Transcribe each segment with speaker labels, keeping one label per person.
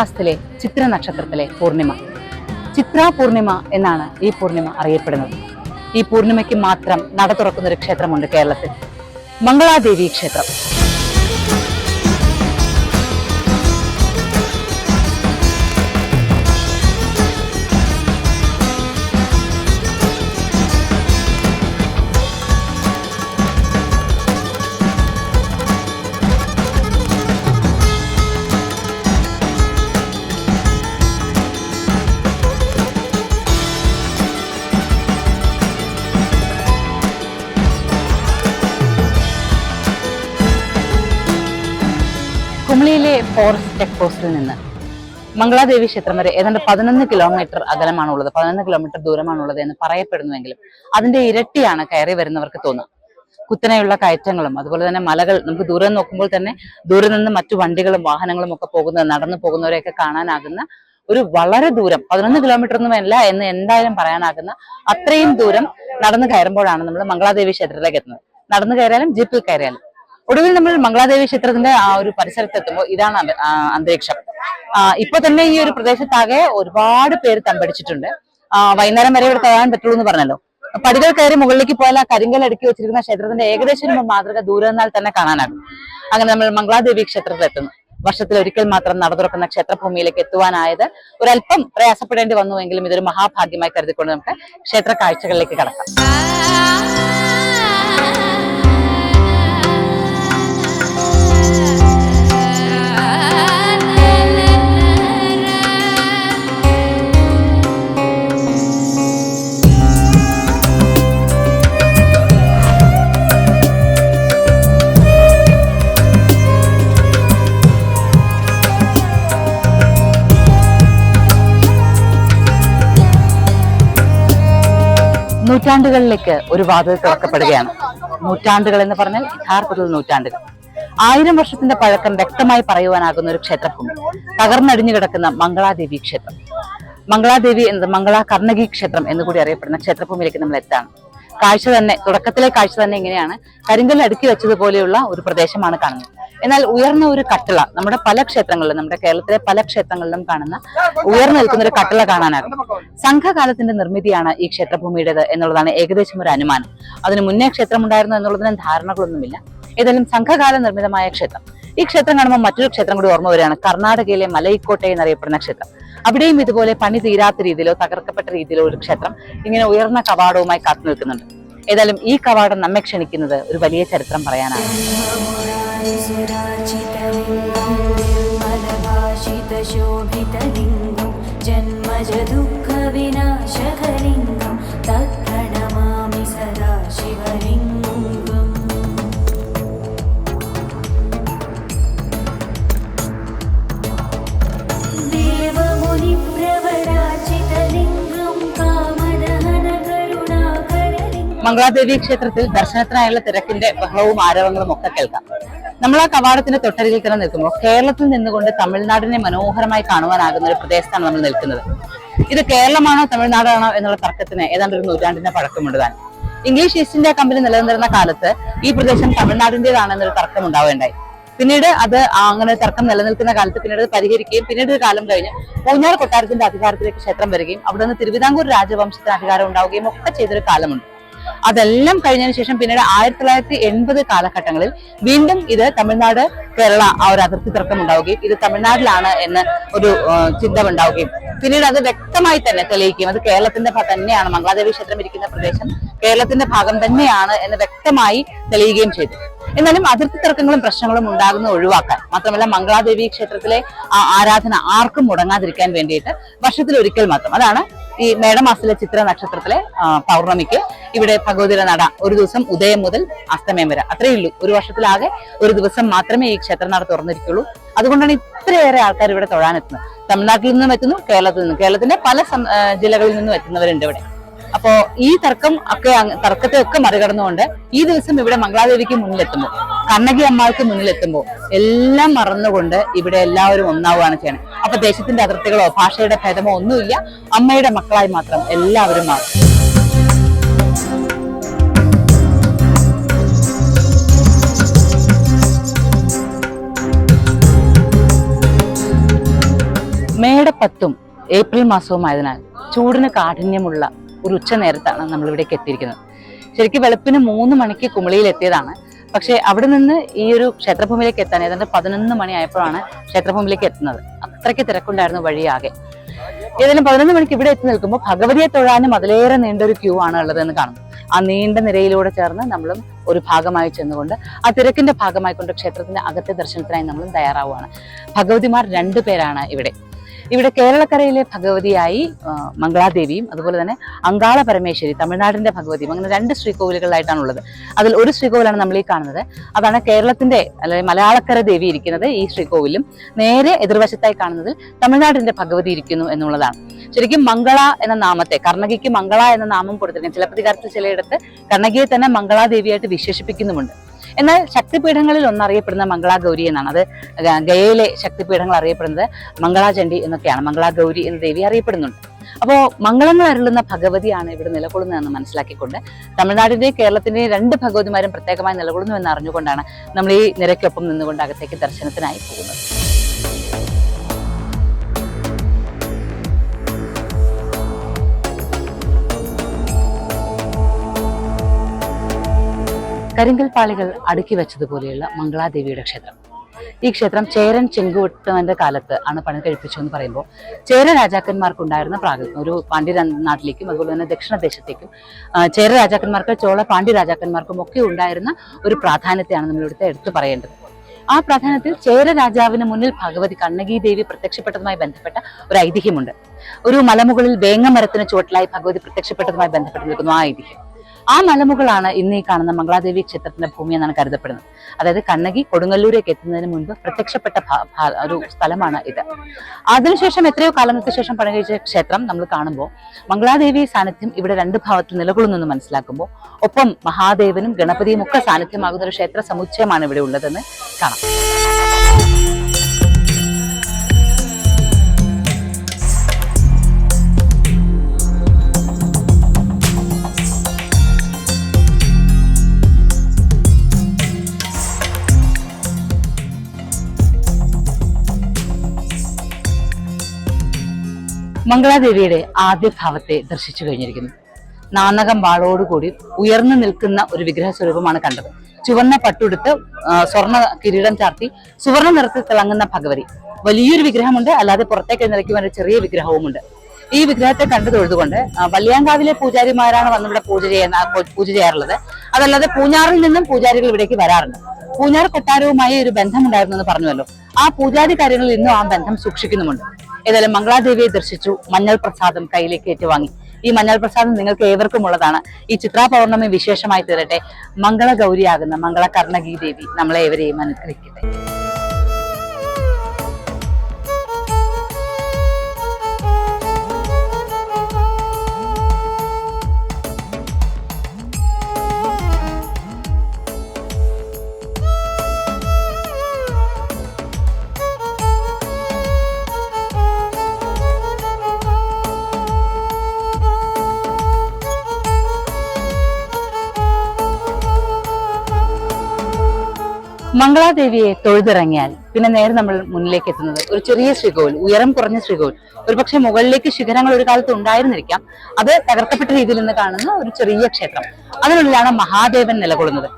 Speaker 1: മേടമാസത്തിലെ ചിത്ര നക്ഷത്രത്തിലെ പൂർണിമ. ചിത്ര പൂർണിമ എന്നാണ് ഈ പൂർണിമ അറിയപ്പെടുന്നത്. ഈ പൂർണിമയ്ക്ക് മാത്രം നട തുറക്കുന്ന ഒരു ക്ഷേത്രമുണ്ട് കേരളത്തിൽ. മംഗളാദേവി ക്ഷേത്രം. പോസ്റ്റിൽ നിന്ന്. മംഗളാദേവി ക്ഷേത്രം വരെ ഏതാണ്ട് പതിനൊന്ന് കിലോമീറ്റർ അകലമാണുള്ളത്. പതിനൊന്ന് കിലോമീറ്റർ ദൂരമാണുള്ളത് എന്ന് പറയപ്പെടുന്നുവെങ്കിലും അതിന്റെ ഇരട്ടിയാണ് കയറി വരുന്നവർക്ക് തോന്നുക. കുത്തനെയുള്ള കയറ്റങ്ങളും അതുപോലെ തന്നെ മലകൾ നമുക്ക് ദൂരെ നോക്കുമ്പോൾ തന്നെ ദൂരെ നിന്ന് മറ്റു വണ്ടികളും വാഹനങ്ങളും ഒക്കെ പോകുന്നത് നടന്നു പോകുന്നവരെയൊക്കെ കാണാനാകുന്ന ഒരു വളരെ ദൂരം പതിനൊന്ന് കിലോമീറ്റർ ഒന്നും അല്ല എന്ന് എന്തായാലും പറയാനാകുന്ന അത്രയും ദൂരം നടന്നു കയറുമ്പോഴാണ് നമ്മൾ മംഗളാദേവി ക്ഷേത്രത്തിലേക്ക് എത്തുന്നത്. നടന്നു കയറിയാലും ജീപ്പിൽ കയറിയാലും. ഒടുവിൽ നമ്മൾ മംഗളാദേവി ക്ഷേത്രത്തിന്റെ ആ ഒരു പരിസരത്ത് എത്തുമ്പോൾ ഇതാണ് അന്തരീക്ഷം. ഇപ്പൊ തന്നെ ഈ ഒരു പ്രദേശത്താകെ ഒരുപാട് പേര് തമ്പടിച്ചിട്ടുണ്ട്. വൈകുന്നേരം വരെ ഇവിടെ തരാൻ പറ്റുള്ളൂ എന്ന് പറഞ്ഞല്ലോ. പടികൾ കയറി മുകളിലേക്ക് പോയാൽ ആ കരിങ്കൽ അടുക്കി വെച്ചിരിക്കുന്ന ക്ഷേത്രത്തിന്റെ ഏകദേശം ഒരു മാതൃക ദൂരെ തന്നെ കാണാനാകും. അങ്ങനെ നമ്മൾ മംഗളാദേവി ക്ഷേത്രത്തിൽ എത്തുന്നു വർഷത്തിൽ ഒരിക്കൽ മാത്രം നട തുറക്കുന്ന ക്ഷേത്രഭൂമിയിലേക്ക് എത്തുവാനായത് ഒരല്പം പ്രയാസപ്പെടേണ്ടി വന്നുവെങ്കിലും ഇതൊരു മഹാഭാഗ്യമായി കരുതിക്കൊണ്ട് നമുക്ക് ക്ഷേത്ര കാഴ്ചകളിലേക്ക് കടക്കാം. നൂറ്റാണ്ടുകളിലേക്ക് ഒരു വാതിൽ തുറക്കപ്പെടുകയാണ്. നൂറ്റാണ്ടുകൾ എന്ന് പറഞ്ഞാൽ യഥാർത്ഥത്തിൽ നൂറ്റാണ്ടുകൾ. ആയിരം വർഷത്തിന്റെ പഴക്കം വ്യക്തമായി പറയുവാനാകുന്ന ഒരു ക്ഷേത്രഭൂമി. തകർന്നടിഞ്ഞു കിടക്കുന്ന മംഗളാദേവി ക്ഷേത്രം. മംഗളാദേവി എന്നത് മംഗള കർണകി ക്ഷേത്രം എന്നുകൂടി അറിയപ്പെടുന്ന ക്ഷേത്രഭൂമിയിലേക്ക് നമ്മൾ എത്താണ്? കാഴ്ച തന്നെ തുടക്കത്തിലെ കാഴ്ച തന്നെ ഇങ്ങനെയാണ്. കരിങ്കൽ അടുക്കി വെച്ചതുപോലെയുള്ള ഒരു പ്രദേശമാണ് കാണുന്നത്. എന്നാൽ ഉയർന്ന ഒരു കട്ടള നമ്മുടെ പല ക്ഷേത്രങ്ങളിലും നമ്മുടെ കേരളത്തിലെ പല ക്ഷേത്രങ്ങളിലും കാണുന്ന ഉയർന്നു നിൽക്കുന്ന ഒരു കട്ടള കാണാനാകും. സംഘകാലത്തിന്റെ നിർമ്മിതിയാണ് ഈ ക്ഷേത്രഭൂമിയുടേത് എന്നുള്ളതാണ് ഏകദേശം ഒരു അനുമാനം. അതിന് മുന്നേ ക്ഷേത്രം ഉണ്ടായിരുന്നു എന്നുള്ളതിന് ധാരണകളൊന്നുമില്ല. ഏതായാലും സംഘകാല നിർമ്മിതമായ ക്ഷേത്രം. ഈ ക്ഷേത്രം കാണുമ്പോൾ മറ്റൊരു ക്ഷേത്രം കൂടി ഓർമ്മ വരികയാണ്. കർണാടകയിലെ മലൈക്കോട്ടെ എന്നറിയപ്പെടുന്ന ക്ഷേത്രം. അവിടെയും ഇതുപോലെ പണി തീരാത്ത രീതിയിലോ തകർക്കപ്പെട്ട രീതിയിലോ ഒരു ക്ഷേത്രം ഇങ്ങനെ ഉയർന്ന കവാടവുമായി കാത്തു നിൽക്കുന്നുണ്ട്. ഏതായാലും ഈ കവാടം നമ്മെ ക്ഷണിക്കുന്നത് ഒരു വലിയ ചരിത്രം പറയാനാണ്.
Speaker 2: ജന്മജ ദുഃഖ വിനാശകലിംഗം തത്
Speaker 1: മംഗളാദേവി ക്ഷേത്രത്തിൽ ദർശനത്തിനായുള്ള തിരക്കിന്റെ ബഹളവും ആരവങ്ങളും ഒക്കെ കേൾക്കാം. നമ്മൾ ആ കവാടത്തിന്റെ തൊട്ടരികിൽ തന്നെ നിൽക്കുമ്പോൾ കേരളത്തിൽ നിന്നുകൊണ്ട് തമിഴ്നാടിനെ മനോഹരമായി കാണുവാനാകുന്ന ഒരു പ്രദേശത്താണ് നമ്മൾ നിൽക്കുന്നത്. ഇത് കേരളമാണോ തമിഴ്നാടാണോ എന്നുള്ള തർക്കത്തിന് ഏതാണ്ട് ഒരു നൂറ്റാണ്ടിന്റെ പഴക്കമുണ്ട് താൻ. ഇംഗ്ലീഷ് ഈസ്റ്റ് ഇന്ത്യ കമ്പനി നിലനിന്നിരുന്ന കാലത്ത് ഈ പ്രദേശം തമിഴ്നാടിന്റേതാണെന്നൊരു തർക്കം ഉണ്ടാവുകയുണ്ടായി. പിന്നീട് അത് അങ്ങനെ തർക്കം നിലനിൽക്കുന്ന കാലത്ത് പിന്നീട് അത് പരിഹരിക്കുകയും പിന്നീട് ഒരു കാലം കഴിഞ്ഞ് പൂഞ്ഞാർ കൊട്ടാരത്തിന്റെ അധികാരത്തിലേക്ക് ക്ഷേത്രം വരികയും അവിടെ നിന്ന് തിരുവിതാംകൂർ രാജവംശത്തിന് അധികാരം ഉണ്ടാവുകയും ഒക്കെ ചെയ്തൊരു കാലമുണ്ട്. അതെല്ലാം കഴിഞ്ഞതിന് ശേഷം പിന്നീട് ആയിരത്തി തൊള്ളായിരത്തി എൺപത് കാലഘട്ടങ്ങളിൽ വീണ്ടും ഇത് തമിഴ്നാട് കേരള ആ ഒരു അതിർത്തി തർക്കം ഉണ്ടാവുകയും ഇത് തമിഴ്നാട്ടിലാണ് എന്ന് ഒരു ചിന്ത ഉണ്ടാവുകയും പിന്നീട് അത് വ്യക്തമായി തന്നെ തെളിയിക്കുകയും അത് കേരളത്തിന്റെ തന്നെയാണ്. മംഗളാദേവി ക്ഷേത്രം ഇരിക്കുന്ന പ്രദേശം കേരളത്തിന്റെ ഭാഗം തന്നെയാണ് എന്ന് വ്യക്തമായി തെളിയുകയും ചെയ്തു. എന്നാലും അതിർത്തി തർക്കങ്ങളും പ്രശ്നങ്ങളും ഉണ്ടാകുന്നത് ഒഴിവാക്കാൻ. മാത്രമല്ല മംഗളാദേവി ക്ഷേത്രത്തിലെ ആരാധന ആർക്കും മുടങ്ങാതിരിക്കാൻ വേണ്ടിയിട്ട് വർഷത്തിൽ ഒരിക്കൽ മാത്രം. അതാണ് ഈ മേടമാസത്തിലെ ചിത്ര നക്ഷത്രത്തിലെ പൗർണമിക്ക് ഇവിടെ ഭഗവതിയുടെ നട ഒരു ദിവസം ഉദയം മുതൽ അസ്തമയം വരെ. അത്രയേ ഉള്ളൂ. ഒരു വർഷത്തിലാകെ ഒരു ദിവസം മാത്രമേ ഈ ക്ഷേത്രനട തുറന്നിരിക്കുള്ളൂ. അതുകൊണ്ടാണ് ഇത്രയേറെ ആൾക്കാർ ഇവിടെ തൊഴാനെത്തുന്നത്. തമിഴ്നാട്ടിൽ നിന്നും എത്തുന്നു കേരളത്തിൽ നിന്നും. കേരളത്തിന്റെ പല ജില്ലകളിൽ നിന്നും എത്തുന്നവരുണ്ട് ഇവിടെ. അപ്പോ ഈ തർക്കം ഒക്കെ തർക്കത്തെ ഒക്കെ മറികടന്നുകൊണ്ട് ഈ ദിവസം ഇവിടെ മംഗളാദേവിക്ക് മുന്നിലെത്തുമ്പോൾ കണ്ണകി അമ്മാൾക്ക് മുന്നിലെത്തുമ്പോൾ എല്ലാം മറന്നുകൊണ്ട് ഇവിടെ എല്ലാവരും ഒന്നാവുകയാണ് ചെയ്യണം അപ്പൊ ദേശത്തിന്റെ അതിർത്തികളോ ഭാഷയുടെ ഭേദമോ ഒന്നുമില്ല. അമ്മയുടെ മക്കളായി മാത്രം എല്ലാവരും മാറും. മേടപ്പത്തും ഏപ്രിൽ മാസവും ആയതിനാൽ ചൂടിന് കാഠിന്യമുള്ള ഒരു ഉച്ച നേരത്താണ് നമ്മൾ ഇവിടേക്ക് എത്തിയിരിക്കുന്നത് ശരിക്കും വെളുപ്പിന് മൂന്ന് മണിക്ക് കുമളിയിൽ എത്തിയതാണ്. പക്ഷേ അവിടെ നിന്ന് ഈ ഒരു ക്ഷേത്രഭൂമിയിലേക്ക് എത്താൻ ഏതാണ്ട് പതിനൊന്ന് മണിയായപ്പോഴാണ് ക്ഷേത്രഭൂമിയിലേക്ക് എത്തുന്നത്. അത്രയ്ക്ക് തിരക്കുണ്ടായിരുന്നു വഴിയാകെ ഏതായാലും പതിനൊന്ന് മണിക്ക് ഇവിടെ എത്തി നിൽക്കുമ്പോൾ ഭഗവതിയെ തൊഴാനും അതിലേറെ നീണ്ട ഒരു ക്യൂ ആണ് ഉള്ളതെന്ന് കാണുന്നു. ആ നീണ്ട നിരയിലൂടെ ചേർന്ന് നമ്മളും ഒരു ഭാഗമായി ചെന്നുകൊണ്ട് ആ തിരക്കിന്റെ ഭാഗമായിക്കൊണ്ട് ക്ഷേത്രത്തിന്റെ അകത്തെ ദർശനത്തിനായി നമ്മളും തയ്യാറാവുകയാണ്. ഭഗവതിമാർ രണ്ടു പേരാണ് ഇവിടെ. ഇവിടെ കേരളക്കരയിലെ ഭഗവതിയായി മംഗളാദേവിയും അതുപോലെ തന്നെ അങ്കാള പരമേശ്വരി തമിഴ്നാടിന്റെ ഭഗവതിയും അങ്ങനെ രണ്ട് ശ്രീകോവിലുകളിലായിട്ടാണ് ഉള്ളത് അതിൽ ഒരു ശ്രീകോവിലാണ് നമ്മൾ ഈ കാണുന്നത്. അതാണ് കേരളത്തിന്റെ അല്ലെങ്കിൽ മലയാളക്കര ദേവി ഇരിക്കുന്നത് ഈ ശ്രീകോവിലും. നേരെ എതിർവശത്തായി കാണുന്നതിൽ തമിഴ്നാടിന്റെ ഭഗവതി ഇരിക്കുന്നു എന്നുള്ളതാണ്. ശരിക്കും മംഗള എന്ന നാമത്തെ കർണകിക്ക് മംഗള എന്ന നാമം കൊടുത്തിരിക്കുന്നത്. ചിലപ്പതികാരത്തിൽ ചിലയിടത്ത് കർണകിയെ തന്നെ മംഗളാദേവിയായിട്ട് വിശേഷിപ്പിക്കുന്നുമുണ്ട്. എന്നാൽ ശക്തിപീഠങ്ങളിൽ ഒന്നറിയപ്പെടുന്ന മംഗളാഗൗരി എന്നാണ്. അത് ഗയയിലെ ശക്തിപീഠങ്ങൾ അറിയപ്പെടുന്നത് മംഗളാചണ്ഡി എന്നൊക്കെയാണ്. മംഗളാഗൗരി എന്ന ദേവി അറിയപ്പെടുന്നുണ്ട്. അപ്പോൾ മംഗളങ്ങൾ അരുളുന്ന ഭഗവതിയാണ് ഇവിടെ നിലകൊള്ളുന്നതെന്ന് മനസ്സിലാക്കിക്കൊണ്ട് തമിഴ്നാടിന്റെയും കേരളത്തിന്റെയും രണ്ട് ഭഗവതിമാരും പ്രത്യേകമായി നിലകൊള്ളുന്നു എന്ന് അറിഞ്ഞുകൊണ്ടാണ് നമ്മൾ ഈ നിരക്കൊപ്പം നിന്നുകൊണ്ട് അകത്തേക്ക് ദർശനത്തിനായി പോകുന്നത്. കരിങ്കൽ പാളികൾ അടുക്കി വെച്ചതുപോലെയുള്ള മംഗളാദേവിയുടെ ക്ഷേത്രം. ഈ ക്ഷേത്രം ചേരൻ ചെങ്കുവട്ടവന്റെ കാലത്ത് ആണ് പണി കഴിപ്പിച്ചതെന്ന് പറയുമ്പോൾ ചേര രാജാക്കന്മാർക്കുണ്ടായിരുന്ന പ്രാഗൽഭ്യം ഒരു പാണ്ഡ്യ നാട്ടിലേക്കും അതുപോലെ തന്നെ ദക്ഷിണദേശത്തേക്കും ചേര രാജാക്കന്മാർക്ക് ചോള പാണ്ഡ്യ രാജാക്കന്മാർക്കും ഒക്കെ ഉണ്ടായിരുന്ന ഒരു പ്രാധാന്യത്തെയാണ് നമ്മൾ ഇവിടുത്തെ എടുത്തു പറയേണ്ടത്. ആ പ്രാധാന്യത്തിൽ ചേര രാജാവിന് മുന്നിൽ ഭഗവതി കണ്ണകി ദേവി പ്രത്യക്ഷപ്പെട്ടതുമായി ബന്ധപ്പെട്ട ഒരു ഐതിഹ്യമുണ്ട്. ഒരു മലമുകളിൽ വേങ്ങമരത്തിന് ചുവട്ടിലായി ഭഗവതി പ്രത്യക്ഷപ്പെട്ടതുമായി ബന്ധപ്പെട്ട് നിൽക്കുന്നു ആ ഐതിഹ്യം. ആ മലമുകളാണ് ഇന്ന് ഈ കാണുന്ന മംഗളാദേവി ക്ഷേത്രത്തിന്റെ ഭൂമി എന്നാണ് കരുതപ്പെടുന്നത്. അതായത് കണ്ണകി കൊടുങ്ങല്ലൂരേക്ക് എത്തുന്നതിന് മുൻപ് പ്രത്യക്ഷപ്പെട്ട ഒരു സ്ഥലമാണ് ഇത്. അതിനുശേഷം എത്രയോ കാലങ്ങൾക്ക് ശേഷം പണികഴിച്ച ക്ഷേത്രം നമ്മൾ കാണുമ്പോൾ മംഗളാദേവി സാന്നിധ്യം ഇവിടെ രണ്ട് ഭാവത്തിൽ നിലകൊള്ളുന്നു മനസ്സിലാക്കുമ്പോൾ ഒപ്പം മഹാദേവനും ഗണപതിയും ഒക്കെ സാന്നിധ്യമാകുന്ന ഒരു ക്ഷേത്ര സമുച്ചയമാണ് ഇവിടെ ഉള്ളതെന്ന് കാണാം. മംഗളാദേവിയുടെ ആദ്യ ഭാവത്തെ ദർശിച്ചു കഴിഞ്ഞിരിക്കുന്നു. നാനകം വാളോടുകൂടി ഉയർന്നു നിൽക്കുന്ന ഒരു വിഗ്രഹ സ്വരൂപമാണ് കണ്ടത്. ചുവന്ന പട്ടുടുത്ത് സ്വർണ സ്വർണ കിരീടം ചാർത്തി സുവർണ നിറത്തിൽ തിളങ്ങുന്ന ഭഗവതി. വലിയൊരു വിഗ്രഹമുണ്ട് അല്ലാതെ പുറത്തേക്ക് നിലയ്ക്കുവാൻ ഒരു ചെറിയ വിഗ്രഹവുമുണ്ട്. ഈ വിഗ്രഹത്തെ കണ്ടു തൊഴുതുകൊണ്ട് വല്യാങ്കാവിലെ പൂജാരിമാരാണ് വന്നിവിടെ പൂജ ചെയ്യുന്ന പൂജ ചെയ്യാറുള്ളത്. അതല്ലാതെ പൂഞ്ഞാറിൽ നിന്നും പൂജാരികൾ ഇവിടേക്ക് വരാറുണ്ട്. പൂഞ്ഞാർ കൊട്ടാരവുമായി ഒരു ബന്ധമുണ്ടായിരുന്നു എന്ന് പറഞ്ഞുവല്ലോ. ആ പൂജാതി കാര്യങ്ങളിൽ ഇന്നും ആ ബന്ധം സൂക്ഷിക്കുന്നുമുണ്ട്. ഏതായാലും മംഗളാദേവിയെ ദർശിച്ചു. മഞ്ഞൾ പ്രസാദം കയ്യിലേക്ക് ഏറ്റുവാങ്ങി. ഈ മഞ്ഞൾ പ്രസാദം നിങ്ങൾക്ക് ഏവർക്കും ഉള്ളതാണ് ഈ ചിത്രാ പൗർണമി വിശേഷമായി തീരട്ടെ. മംഗളഗൗരിയാകുന്ന മംഗള കർണകി ദേവി നമ്മളെ ഏവരെയും അനുഗ്രഹിക്കട്ടെ. മംഗളാദേവിയെ തൊഴുതിറങ്ങിയാൽ പിന്നെ നേരെ നമ്മൾ മുന്നിലേക്ക് എത്തുന്നത് ഒരു ചെറിയ ശ്രീകോവിൽ ഉയരം കുറഞ്ഞ ശ്രീകോവിൽ. ഒരുപക്ഷെ മുകളിലേക്ക് ശിഖരങ്ങൾ ഒരു കാലത്ത് ഉണ്ടായിരുന്നിരിക്കാം. അത് തകർക്കപ്പെട്ട രീതിയിൽ നിന്ന് കാണുന്ന ഒരു ചെറിയ ക്ഷേത്രം. അതിനുള്ളിലാണ് മഹാദേവൻ നിലകൊള്ളുന്നത്.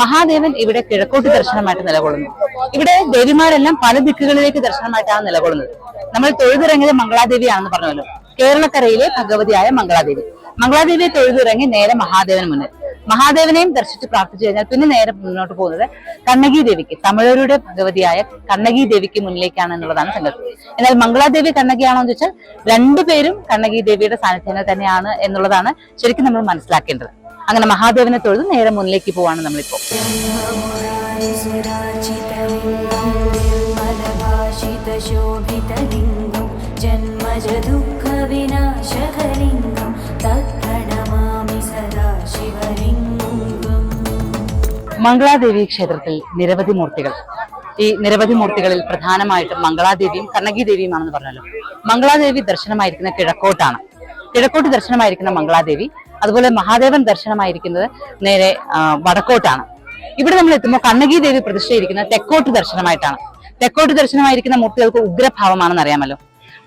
Speaker 1: മഹാദേവൻ ഇവിടെ കിഴക്കോട്ട് ദർശനമായിട്ട് നിലകൊള്ളുന്നു. ഇവിടെ ദേവിമാരെല്ലാം പല ദിക്കുകളിലേക്ക് ദർശനമായിട്ടാണ് നിലകൊള്ളുന്നത്. നമ്മൾ തൊഴുതിറങ്ങിയത് മംഗളാദേവിയാണെന്ന് പറഞ്ഞല്ലോ. കേരളക്കരയിലെ ഭഗവതിയായ മംഗളാദേവി. മംഗളാദേവിയെ തൊഴുതിറങ്ങി നേരെ മഹാദേവന് മുന്നിൽ. മഹാദേവനെയും ദർശിച്ച് പ്രാർത്ഥിച്ചു കഴിഞ്ഞാൽ പിന്നെ നേരെ മുന്നോട്ട് പോകുന്നത് കണ്ണകി ദേവിക്ക് തമിഴരുടെ ഭഗവതിയായ കണ്ണകി ദേവിക്ക് മുന്നിലേക്കാണ് എന്നുള്ളതാണ് സങ്കല്പം എന്നാൽ മംഗളാദേവി കണ്ണകിയാണോ എന്ന് ചോദിച്ചാൽ രണ്ടുപേരും കണ്ണകി ദേവിയുടെ സാന്നിധ്യങ്ങൾ തന്നെയാണ് എന്നുള്ളതാണ് ശരിക്കും നമ്മൾ മനസ്സിലാക്കേണ്ടത്. അങ്ങനെ മഹാദേവനെ തൊഴുത് നേരെ മുന്നിലേക്ക് പോവാണ് നമ്മളിപ്പോ. മംഗളാദേവി ക്ഷേത്രത്തിൽ നിരവധി മൂർത്തികൾ. ഈ നിരവധി മൂർത്തികളിൽ പ്രധാനമായിട്ടും മംഗളാദേവിയും കണ്ണകി ദേവിയുമാണെന്ന് പറഞ്ഞല്ലോ. മംഗളാദേവി ദർശനമായിരിക്കുന്ന കിഴക്കോട്ടാണ്. കിഴക്കോട്ട് ദർശനമായിരിക്കുന്ന മംഗളാദേവി അതുപോലെ മഹാദേവൻ ദർശനമായിരിക്കുന്നത് നേരെ വടക്കോട്ടാണ്. ഇവിടെ നമ്മൾ എത്തുമ്പോൾ കണ്ണകി ദേവി പ്രതിഷ്ഠയിരിക്കുന്നത് തെക്കോട്ട് ദർശനമായിട്ടാണ്. തെക്കോട്ട് ദർശനമായിരിക്കുന്ന മൂർത്തികൾക്ക് ഉഗ്രഭാവമാണെന്ന് അറിയാമല്ലോ.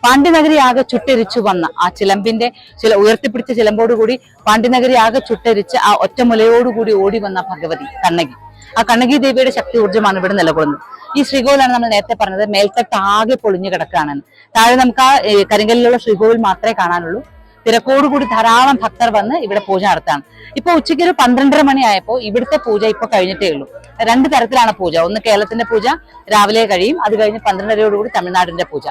Speaker 1: പാണ്ഡ്യനഗരി ആകെ ചുട്ടരിച്ചു വന്ന ആ ചിലമ്പിന്റെ ചില ഉയർത്തിപ്പിടിച്ച ചിലമ്പോടുകൂടി പാണ്ഡ്യനഗരി ആകെ ചുട്ടരിച്ച് ആ ഒറ്റമുലയോടുകൂടി ഓടി വന്ന ഭഗവതി കണ്ണകി. ആ കണ്ണകി ദേവിയുടെ ശക്തി ഊർജമാണ് ഇവിടെ നിലകൊള്ളുന്നത്. ഈ ശ്രീകോവിലാണ് നമ്മൾ നേരത്തെ പറഞ്ഞത് മേൽത്തട്ട് ആകെ പൊളിഞ്ഞു കിടക്കുകയാണെന്ന്. താഴെ നമുക്ക് ആ കരിങ്കല്ലിലുള്ള ശ്രീകോവിൽ മാത്രമേ കാണാനുള്ളൂ. തിരക്കോടുകൂടി ധാരാളം ഭക്തർ വന്ന് ഇവിടെ പൂജ നടത്താണ് ഇപ്പൊ ഉച്ചയ്ക്ക് ഒരു പന്ത്രണ്ടര മണിയായപ്പോ ഇവിടുത്തെ പൂജ ഇപ്പൊ കഴിഞ്ഞിട്ടേ ഉള്ളൂ. രണ്ട് തരത്തിലാണ് പൂജ. ഒന്ന് കേരളത്തിന്റെ പൂജ രാവിലെ കഴിയും. അത് കഴിഞ്ഞ് പന്ത്രണ്ടരയോടുകൂടി തമിഴ്നാടിന്റെ പൂജ.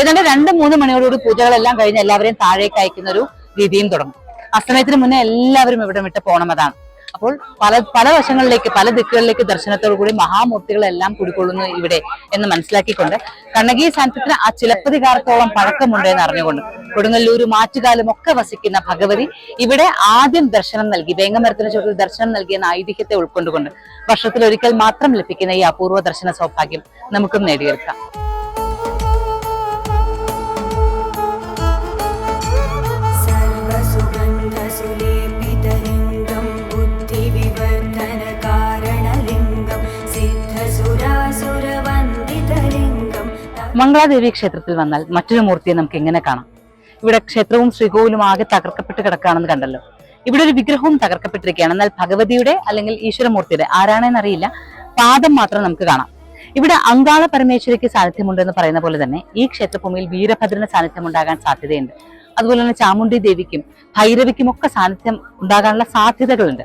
Speaker 1: ഏതാണ്ട് രണ്ട് മൂന്ന് മണിയോടുകൂടി പൂജകളെല്ലാം കഴിഞ്ഞ് എല്ലാവരെയും താഴേക്ക് അയക്കുന്ന ഒരു രീതിയും തുടങ്ങും. അസ്തമയത്തിന് മുന്നേ എല്ലാവരും ഇവിടെ വിട്ട് പോണമതാണ് അപ്പോൾ പല പല വശങ്ങളിലേക്ക് പല ദിക്കുകളിലേക്ക് ദർശനത്തോടു കൂടി മഹാമൂർത്തികളെല്ലാം കുടികൊള്ളുന്നു ഇവിടെ എന്ന് മനസ്സിലാക്കിക്കൊണ്ട് കണ്ണകി സാന്നിധ്യത്തിന് ആ ചിലപ്പതികാരത്തോളം പഴക്കമുണ്ട് എന്ന് അറിഞ്ഞുകൊണ്ട് കൊടുങ്ങല്ലൂരും ആറ്റുകാലും ഒക്കെ വസിക്കുന്ന ഭഗവതി ഇവിടെ ആദ്യം ദർശനം നൽകി വേങ്ങമരത്തിന് ചുവട്ടിൽ ദർശനം നൽകിയെന്ന ഐതിഹ്യത്തെ ഉൾക്കൊണ്ടുകൊണ്ട് വർഷത്തിൽ ഒരിക്കൽ മാത്രം ലഭിക്കുന്ന ഈ അപൂർവ ദർശന സൗഭാഗ്യം നമുക്കും നേടിയെടുക്കാം. മംഗളാദേവി ക്ഷേത്രത്തിൽ വന്നാൽ മറ്റൊരു മൂർത്തിയെ നമുക്ക് എങ്ങനെ കാണാം? ഇവിടെ ക്ഷേത്രവും ശ്രീകോവിലും ആകെ തകർക്കപ്പെട്ട് കിടക്കുകയാണെന്ന് കണ്ടല്ലോ. ഇവിടെ ഒരു വിഗ്രഹവും തകർക്കപ്പെട്ടിരിക്കുകയാണ്. എന്നാൽ ഭഗവതിയുടെ അല്ലെങ്കിൽ ഈശ്വരമൂർത്തിയുടെ ആരാണെന്ന് അറിയില്ല. പാദം മാത്രം നമുക്ക് കാണാം. ഇവിടെ അങ്കാള പരമേശ്വരിക്ക് സാന്നിധ്യമുണ്ടെന്ന് പറയുന്ന പോലെ തന്നെ ഈ ക്ഷേത്രഭൂമിയിൽ വീരഭദ്രന് സാന്നിധ്യം ഉണ്ടാകാൻ സാധ്യതയുണ്ട്. അതുപോലെ തന്നെ ചാമുണ്ഡി ദേവിക്കും ഭൈരവിക്കും ഒക്കെ സാന്നിധ്യം ഉണ്ടാകാനുള്ള സാധ്യതകളുണ്ട്.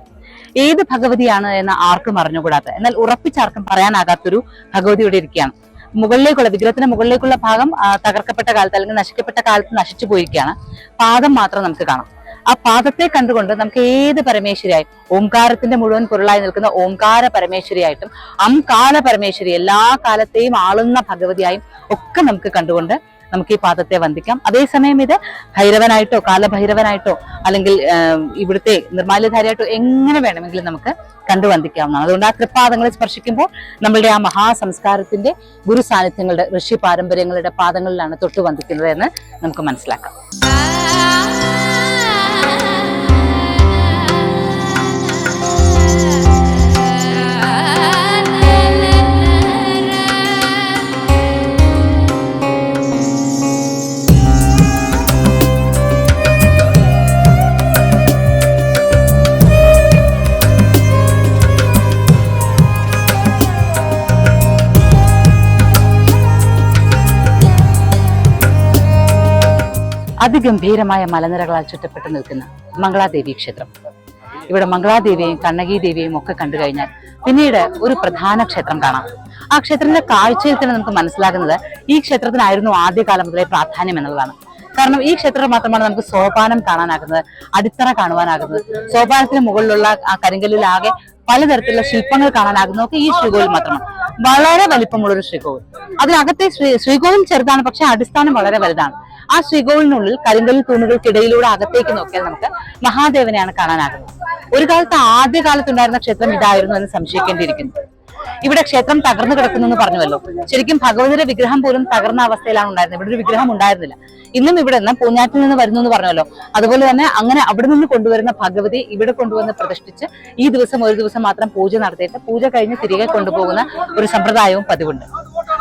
Speaker 1: ഏത് ഭഗവതിയാണ് എന്ന് ആർക്കും അറിഞ്ഞുകൂടാത്ത എന്നാൽ ഉറപ്പിച്ചാർക്കും പറയാനാകാത്തൊരു ഭഗവതിയുടെ ഇരിക്കുകയാണ്. മുകളിലേക്കുള്ള വിഗ്രഹത്തിന് മുകളിലേക്കുള്ള ഭാഗം തകർക്കപ്പെട്ട കാലത്ത് അല്ലെങ്കിൽ നശിക്കപ്പെട്ട കാലത്ത് നശിച്ചു പോയിരിക്കുകയാണ്. പാദം മാത്രം നമുക്ക് കാണാം. ആ പാദത്തെ കണ്ടുകൊണ്ട് നമുക്ക് ഏത് പരമേശ്വരിയായി ഓംകാരത്തിന്റെ മുഴുവൻ പൊരുളായി നിൽക്കുന്ന ഓംകാര പരമേശ്വരിയായിട്ടും അംകാല പരമേശ്വരി എല്ലാ കാലത്തെയും ആളുന്ന ഭഗവതിയായും ഒക്കെ നമുക്ക് കണ്ടുകൊണ്ട് നമുക്ക് ഈ പാദത്തെ വന്ദിക്കാം. അതേസമയം ഇത് ഭൈരവനായിട്ടോ കാലഭൈരവനായിട്ടോ അല്ലെങ്കിൽ ഇവിടുത്തെ നിർമാല്യധാരിയായിട്ടോ എങ്ങനെ വേണമെങ്കിലും നമുക്ക് കണ്ടു വന്ദിക്കാവുന്നതാണ് അതുകൊണ്ട് ആ തൃപ്പാദങ്ങളെ സ്പർശിക്കുമ്പോൾ നമ്മളുടെ ആ മഹാസംസ്കാരത്തിന്റെ ഗുരു സാന്നിധ്യങ്ങളുടെ ഋഷി പാരമ്പര്യങ്ങളുടെ പാദങ്ങളിലാണ് തൊട്ടു വന്ദിക്കുന്നത് എന്ന് നമുക്ക് മനസ്സിലാക്കാം. അതിഗംഭീരമായ മലനിരകളാൽ ചുറ്റപ്പെട്ട് നിൽക്കുന്ന മംഗളാദേവി ക്ഷേത്രം. ഇവിടെ മംഗളാദേവിയെയും കണ്ണകി ദേവിയെയും ഒക്കെ കണ്ടു കഴിഞ്ഞാൽ പിന്നീട് ഒരു പ്രധാന ക്ഷേത്രം കാണാം. ആ ക്ഷേത്രത്തിന്റെ കാഴ്ചയിൽ തന്നെ നമുക്ക് മനസ്സിലാകുന്നത് ഈ ക്ഷേത്രത്തിനായിരുന്നു ആദ്യകാലം മുതലേ പ്രാധാന്യം എന്നുള്ളതാണ്. കാരണം ഈ ക്ഷേത്രം മാത്രമാണ് നമുക്ക് സോപാനം കാണാനാകുന്നത് അടിത്തറ കാണുവാനാകുന്നത്. സോപാനത്തിന് മുകളിലുള്ള ആ കരിങ്കല്ലിലാകെ പലതരത്തിലുള്ള ശില്പങ്ങൾ കാണാനാകുന്നതൊക്കെ ഈ ശ്രീകോവിൽ മാത്രമാണ്. വളരെ വലിപ്പമുള്ള ഒരു ശ്രീകോവിൽ. അതിനകത്തെ ശ്രീ ശ്രീകോവിൽ ചെറുതാണ് പക്ഷെ അടിസ്ഥാനം വളരെ വലുതാണ്. ആ ശ്രീകോവിലിനുള്ളിൽ കരിങ്കൽ തൂണുകൾക്കിടയിലൂടെ അകത്തേക്ക് നോക്കിയാൽ നമുക്ക് മഹാദേവനെയാണ് കാണാനാകുന്നത്. ഒരു കാലത്ത് ആദ്യ കാലത്തുണ്ടായിരുന്ന ക്ഷേത്രം ഇതായിരുന്നു എന്ന് സംശയിക്കേണ്ടിയിരിക്കുന്നു. ഇവിടെ ക്ഷേത്രം തകർന്നു കിടക്കുന്നു എന്ന് പറഞ്ഞുവല്ലോ. ശരിക്കും ഭഗവതിയുടെ വിഗ്രഹം പോലും തകർന്ന അവസ്ഥയിലാണ് ഉണ്ടായിരുന്നത്. ഇവിടെ ഒരു വിഗ്രഹം ഉണ്ടായിരുന്നില്ല. ഇന്നും ഇവിടെ നിന്ന് പൂഞ്ഞാറ്റിൽ നിന്ന് വരുന്നു എന്ന് പറഞ്ഞല്ലോ അതുപോലെ തന്നെ അങ്ങനെ അവിടെ നിന്ന് കൊണ്ടുവരുന്ന ഭഗവതി ഇവിടെ കൊണ്ടുവന്ന് പ്രതിഷ്ഠിച്ച് ഈ ദിവസം ഒരു ദിവസം മാത്രം പൂജ നടത്തിയിട്ട് പൂജ കഴിഞ്ഞ് തിരികെ കൊണ്ടുപോകുന്ന ഒരു സമ്പ്രദായവും പതിവുണ്ട്.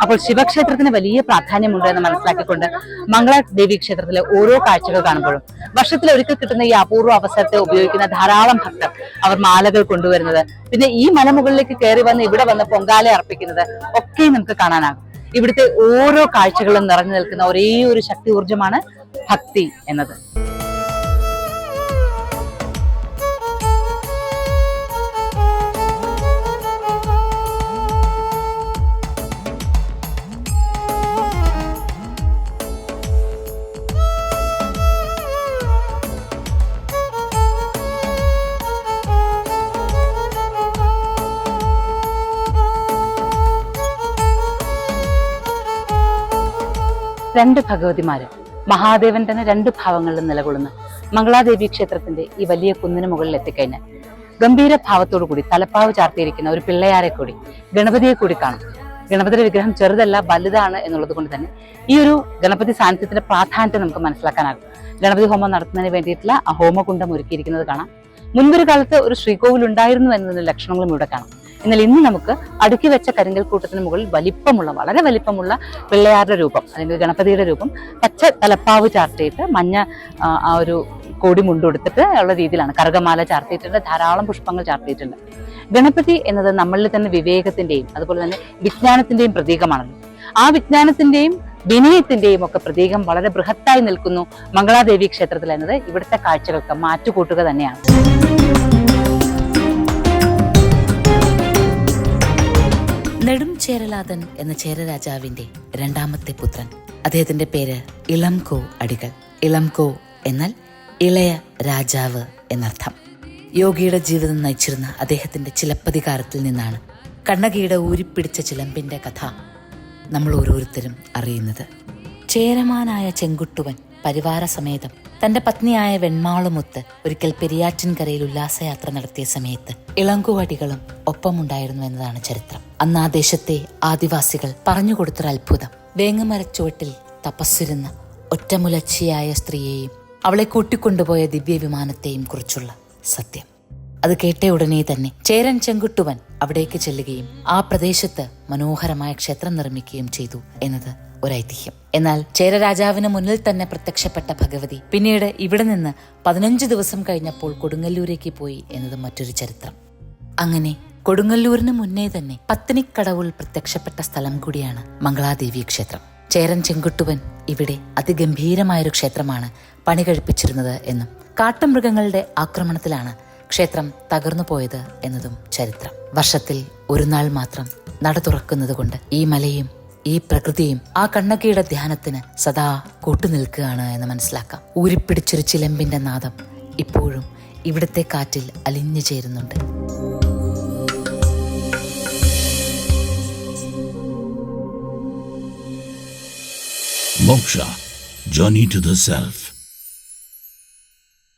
Speaker 1: അപ്പോൾ ശിവക്ഷേത്രത്തിന് വലിയ പ്രാധാന്യമുണ്ട് എന്ന് മനസ്സിലാക്കിക്കൊണ്ട് മംഗള ദേവി ക്ഷേത്രത്തിലെ ഓരോ കാഴ്ചകൾ കാണുമ്പോഴും വർഷത്തിൽ ഒരിക്കൽ കിട്ടുന്ന ഈ അപൂർവ അവസരത്തെ ഉപയോഗിക്കുന്ന ധാരാളം ഭക്തർ അവർ മാലകൾ കൊണ്ടുവരുന്നത്. പിന്നെ ഈ മലമുകളിലേക്ക് കയറി വന്ന് ഇവിടെ വന്ന് പൊങ്കാല അർപ്പിക്കുന്നത് ഒക്കെ നമുക്ക് കാണാനാകും. ഇവിടുത്തെ ഓരോ കാഴ്ചകളും നിറഞ്ഞു നിൽക്കുന്ന ഒരേ ഒരു ശക്തി ഊർജമാണ് ഭക്തി എന്നത്. രണ്ട് ഭഗവതിമാര് മഹാദേവൻ തന്നെ രണ്ട് ഭാവങ്ങളിലും നിലകൊള്ളുന്ന മംഗളാദേവി ക്ഷേത്രത്തിന്റെ ഈ വലിയ കുന്നിന് മുകളിൽ എത്തിക്കഴിഞ്ഞാൽ ഗംഭീര ഭാവത്തോടു കൂടി തലപ്പാവ് ചാർത്തിയിരിക്കുന്ന ഒരു പിള്ളയാരെ കൂടി ഗണപതിയെ കൂടി കാണും. ഗണപതിയുടെ വിഗ്രഹം ചെറുതല്ല വലുതാണ് എന്നുള്ളത് കൊണ്ട് തന്നെ ഈ ഒരു ഗണപതി സാന്നിധ്യത്തിന്റെ പ്രാധാന്യത്തെ നമുക്ക് മനസ്സിലാക്കാനാകും. ഗണപതി ഹോമം നടത്തുന്നതിന് വേണ്ടിയിട്ടുള്ള ആ ഹോമകുണ്ടം ഒരുക്കിയിരിക്കുന്നത് കാണാം. മുൻപൊരു കാലത്ത് ഒരു ശ്രീകോവിൽ ഉണ്ടായിരുന്നു എന്നതിന്റെ ലക്ഷണങ്ങളും ഇവിടെ കാണാം. എന്നാൽ ഇന്ന് നമുക്ക് അടുക്കി വെച്ച കരിങ്കൽ കൂട്ടത്തിന് മുകളിൽ വലിപ്പമുള്ള വളരെ വലിപ്പമുള്ള പിള്ളയാരുടെ രൂപം അല്ലെങ്കിൽ ഗണപതിയുടെ രൂപം പച്ച തലപ്പാവ് ചാർത്തിയിട്ട് മഞ്ഞ ആ, ഒരു കോടി മുണ്ടുകൊടുത്തിട്ട് ഉള്ള രീതിയിലാണ് കറുകമാല ചാർത്തിയിട്ടുണ്ട് ധാരാളം പുഷ്പങ്ങൾ ചാർത്തിയിട്ടുണ്ട്. ഗണപതി എന്നത് നമ്മളിൽ തന്നെ വിവേകത്തിന്റെയും അതുപോലെ തന്നെ വിജ്ഞാനത്തിന്റെയും പ്രതീകമാണല്ലോ. ആ വിജ്ഞാനത്തിന്റെയും വിനയത്തിന്റെയും ഒക്കെ പ്രതീകം വളരെ ബൃഹത്തായി നിൽക്കുന്നു മംഗളാദേവി ക്ഷേത്രത്തിൽ എന്നത് ഇവിടുത്തെ കാഴ്ചകൾക്ക് മാറ്റുകൂട്ടുക തന്നെയാണ്.
Speaker 3: നെടും ചേരലാതൻ എന്ന ചേരരാജാവിന്റെ രണ്ടാമത്തെ പുത്രൻ. അദ്ദേഹത്തിന്റെ പേര് ഇളംകോ അടികൾ. ഇളംകോ എന്നാൽ ഇളയ രാജാവ് എന്നർത്ഥം. യോഗിയുടെ ജീവിതം നയിച്ചിരുന്ന അദ്ദേഹത്തിന്റെ ചിലപ്പതികാരത്തിൽ നിന്നാണ് കണ്ണകിയുടെ ഊരിപ്പിടിച്ച ചിലമ്പിന്റെ കഥ നമ്മൾ ഓരോരുത്തരും അറിയുന്നത്. ചേരമാനായ ചെങ്കുട്ടുവൻ പരിവാര സമേതം തന്റെ പത്നിയായ വെൺമാളുമൊത്ത് ഒരിക്കൽ പെരിയാറ്റിൻകരയിൽ ഉല്ലാസയാത്ര നടത്തിയ സമയത്ത് ഇളങ്കുവടികളും ഒപ്പമുണ്ടായിരുന്നു എന്നതാണ് ചരിത്രം. അന്ന് ആ ദേശത്തെ ആദിവാസികൾ പറഞ്ഞുകൊടുത്തൊരു അത്ഭുതം. വേങ്ങമരച്ചുവട്ടിൽ തപസ്സിരുന്ന ഒറ്റമുലച്ചിയായ സ്ത്രീയെയും അവളെ കൂട്ടിക്കൊണ്ടുപോയ ദിവ്യ വിമാനത്തെയും കുറിച്ചുള്ള സത്യം. അത് കേട്ട ഉടനെ തന്നെ ചേരൻ ചെങ്കുട്ടുവൻ അവിടേക്ക് ചെല്ലുകയും ആ പ്രദേശത്ത് മനോഹരമായ ക്ഷേത്രം നിർമ്മിക്കുകയും ചെയ്തു എന്നത് ഒരു ഐതിഹ്യം എന്നാൽ ചേരരാജാവിന് മുന്നിൽ തന്നെ പ്രത്യക്ഷപ്പെട്ട ഭഗവതി പിന്നീട് ഇവിടെ നിന്ന് പതിനഞ്ച് ദിവസം കഴിഞ്ഞപ്പോൾ കൊടുങ്ങല്ലൂരേക്ക് പോയി എന്നത് മറ്റൊരു ചരിത്രം. അങ്ങനെ കൊടുങ്ങല്ലൂരിന് മുന്നേ തന്നെ പത്തിനിക്കടവുൾ പ്രത്യക്ഷപ്പെട്ട സ്ഥലം കൂടിയാണ് മംഗളാദേവി ക്ഷേത്രം. ചേരൻ ചെങ്കുട്ടുവൻ ഇവിടെ അതിഗംഭീരമായൊരു ക്ഷേത്രമാണ് പണി കഴിപ്പിച്ചിരുന്നത് എന്നും കാട്ടുമൃഗങ്ങളുടെ ആക്രമണത്തിലാണ് ക്ഷേത്രം തകർന്നു പോയത് എന്നതും ചരിത്രം. വർഷത്തിൽ ഒരു നാൾ മാത്രം നട തുറക്കുന്നത് കൊണ്ട് ഈ മലയും ഈ പ്രകൃതിയും ആ കണ്ണകിയുടെ ധ്യാനത്തിന് സദാ കൂട്ടുനിൽക്കുകയാണ് എന്ന് മനസ്സിലാക്കാം ഊരിപ്പിടിച്ചൊരു ചിലമ്പിന്റെ നാദം ഇപ്പോഴും ഇവിടുത്തെ കാറ്റിൽ അലിഞ്ഞു ചേരുന്നുണ്ട്
Speaker 4: Moksha, Journey to the Self.